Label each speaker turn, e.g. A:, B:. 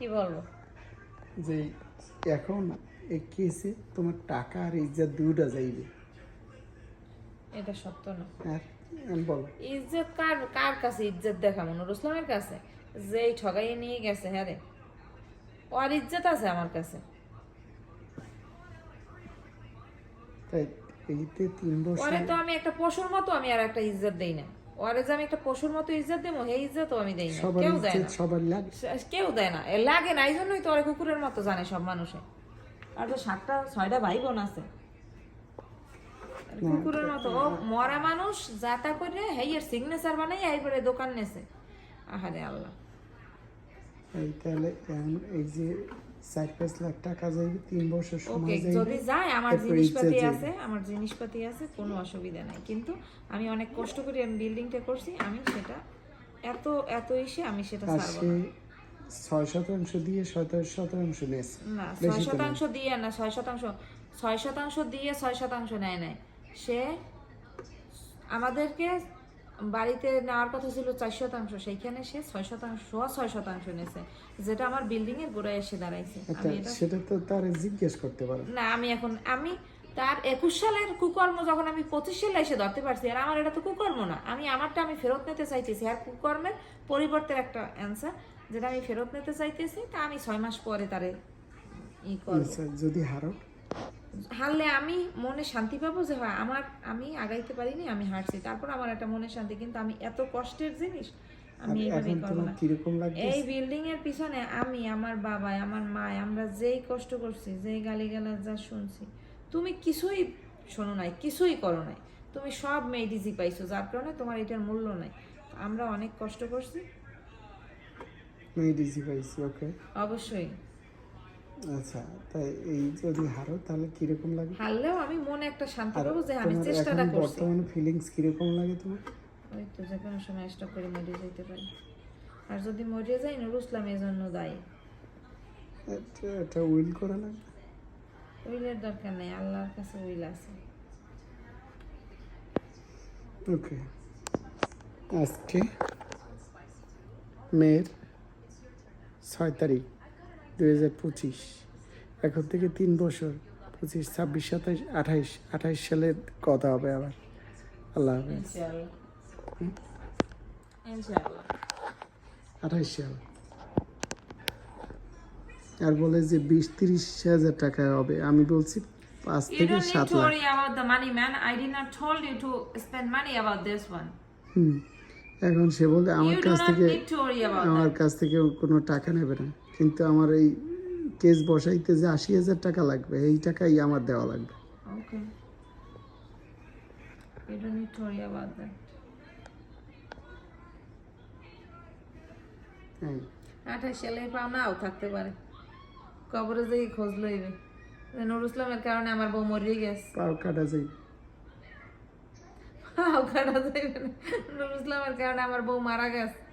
A: কি বলব?
B: যে এখন তোমার টাকা আর ইজ্জত দুটা যাইবে।
A: এটা সত্য না।
B: আর বলো
A: ইজ্জত কার কার কাছে ইজ্জত দেখাবো? নুর ইসলামের কাছে? যেই ঠগাইয়ে নিয়ে গেছে হ্যাঁ রে? ওর ইজ্জত আছে আমার কাছে।
B: তাই এইতে তিন বছর
A: ওরে তো আমি একটা পশুর মতো আমি আর একটা ইজ্জত দেই না। ওরে যে আমি একটা পশুর মতো ইজ্জত দেবো সেই ইজ্জতও আমি দেই না কেউ দেয় না।
B: সবার লাগে
A: কেউ দেয় না। লাগে না এই জন্যই তো ওরে কুকুরের মতো জানে সব মানুষে। আর তো সাতটা ছয়টা ভাই বোন আছে কুকুরের মতো। ও মরা মানুষ যাতা করে হেইয়ের সিগনেচার বানাই এইবারে দোকান নেছে। আহারে আল্লাহ।
B: এই তাহলে এই যে চার পাঁচ লাখ টাকা যাইবে তিন বছর
A: ওকে
B: সময়
A: যদি যায় আমার জিনিসপাতি আছে আমার জিনিসপাতি আছে কোনো অসুবিধা নাই। কিন্তু আমি অনেক কষ্ট করে আমি বিল্ডিংটা করছি আমি সেটা এত এত এসে আমি সেটা ছাড়বো না।
B: ছয় শতাংশ দিয়ে সতেরো শতাংশ নেছে।
A: না ছয় শতাংশ দিয়ে না ছয় শতাংশ ছয় শতাংশ দিয়ে ছয় শতাংশ নেয় নাই। সে আমাদেরকে বাড়িতে নেওয়ার কথা ছিল চার শতাংশ সেইখানে সে ছয় শতাংশ ছয় শতাংশ নিয়েছে যেটা আমার বিল্ডিং এর গোড়ায় এসে দাঁড়াইছে।
B: আচ্ছা,
A: আমি
B: সেটা তো তার জিজ্ঞেস করতে পারো।
A: না আমি এখন আমি তার একুশ সালের কুকর্ম যখন আমি পঁচিশ সালে এসে ধরতে পারছি আর আমার এটা তো কুকর্ম না আমি আমারটা আমি ফেরত নিতে চাইতেছি আর কুকর্মের পরিবর্তের একটা অ্যান্সার যেটা আমি ফেরত নিতে চাইতেছি তা আমি ছয় মাস পরে তারে ই করব।
B: যদি হারো
A: হারলে আমি মনে শান্তি পাবো যে হয় আমার আমি আগাইতে পারিনি আমি হারছি। তারপর আমার একটা মনে শান্তি কিন্তু আমি এত কষ্টের জিনিস আমি এইভাবে করব না। এই বিল্ডিং এর পিছনে আমি আমার বাবা আমার মা আমরা যেই কষ্ট করছি যেই গালিগালাজ যা শুনছি তুমি কিছুই শোনো নাই কিছুই করো নাই। তুমি সব মেডিজি পাইছো যার কারণে তোমার এটার মূল্য নাই। আমরা অনেক কষ্ট করছি।
B: আমি ডিসি পাইছি ওকে
A: অবশ্যই।
B: আচ্ছা তাই এই যদি হারো তাহলে কীরকম লাগে?
A: হারলেও আমি মনে একটা শান্তি পাবো যে আমি চেষ্টাটা করছি।
B: বর্তমানে ফিলিংস কীরকম লাগে তোমার?
A: ওই তো যে কোনো সময় স্টক করে মরে যেতে পারি। আর যদি মরে যাই নুরুল ইসলাম এই জন্য দায়ী।
B: এটা উইল করা লাগে?
A: উইলের দরকার নেই আল্লাহর কাছে উইল আছে।
B: ওকে আজকে মেয়ের ছয় তারিখ। দুই হাজার পঁচিশ। এখন থেকে তিন বছর পঁচিশ ছাব্বিশ সাতাইশ আঠাইশ আঠাইশ সালের কথা হবে আবার। আল্লাহ হাফেজ। আঠাইশ সাল। আর বলে যে বিশ তিরিশ হাজার টাকা হবে। আমি বলছি পাঁচ থেকে সাত lakh.
A: about the money, man. I did not told you to spend money about this one.
B: হুম। এখন সে বলে আমার কাছ থেকে আমার কাছ থেকে কোনো টাকা নেবে না। কিন্তু আমার এই কেস বসাইতে যে আশি হাজার টাকা লাগবে এই টাকাই আমার দেওয়া লাগবে. হ্যাঁ।
A: আঠাশ সালে পাও থাকতে পারে। কবরে যেই খোঁজ লইবে। যে নুরুল ইসলামের কারণে আমার বউ মরিয়ে গেছে।
B: পাও কাটা যাই
A: পাও কাটা যাইবে না নুরুল ইসলামের কারণে আমার বউ মারা গেছে।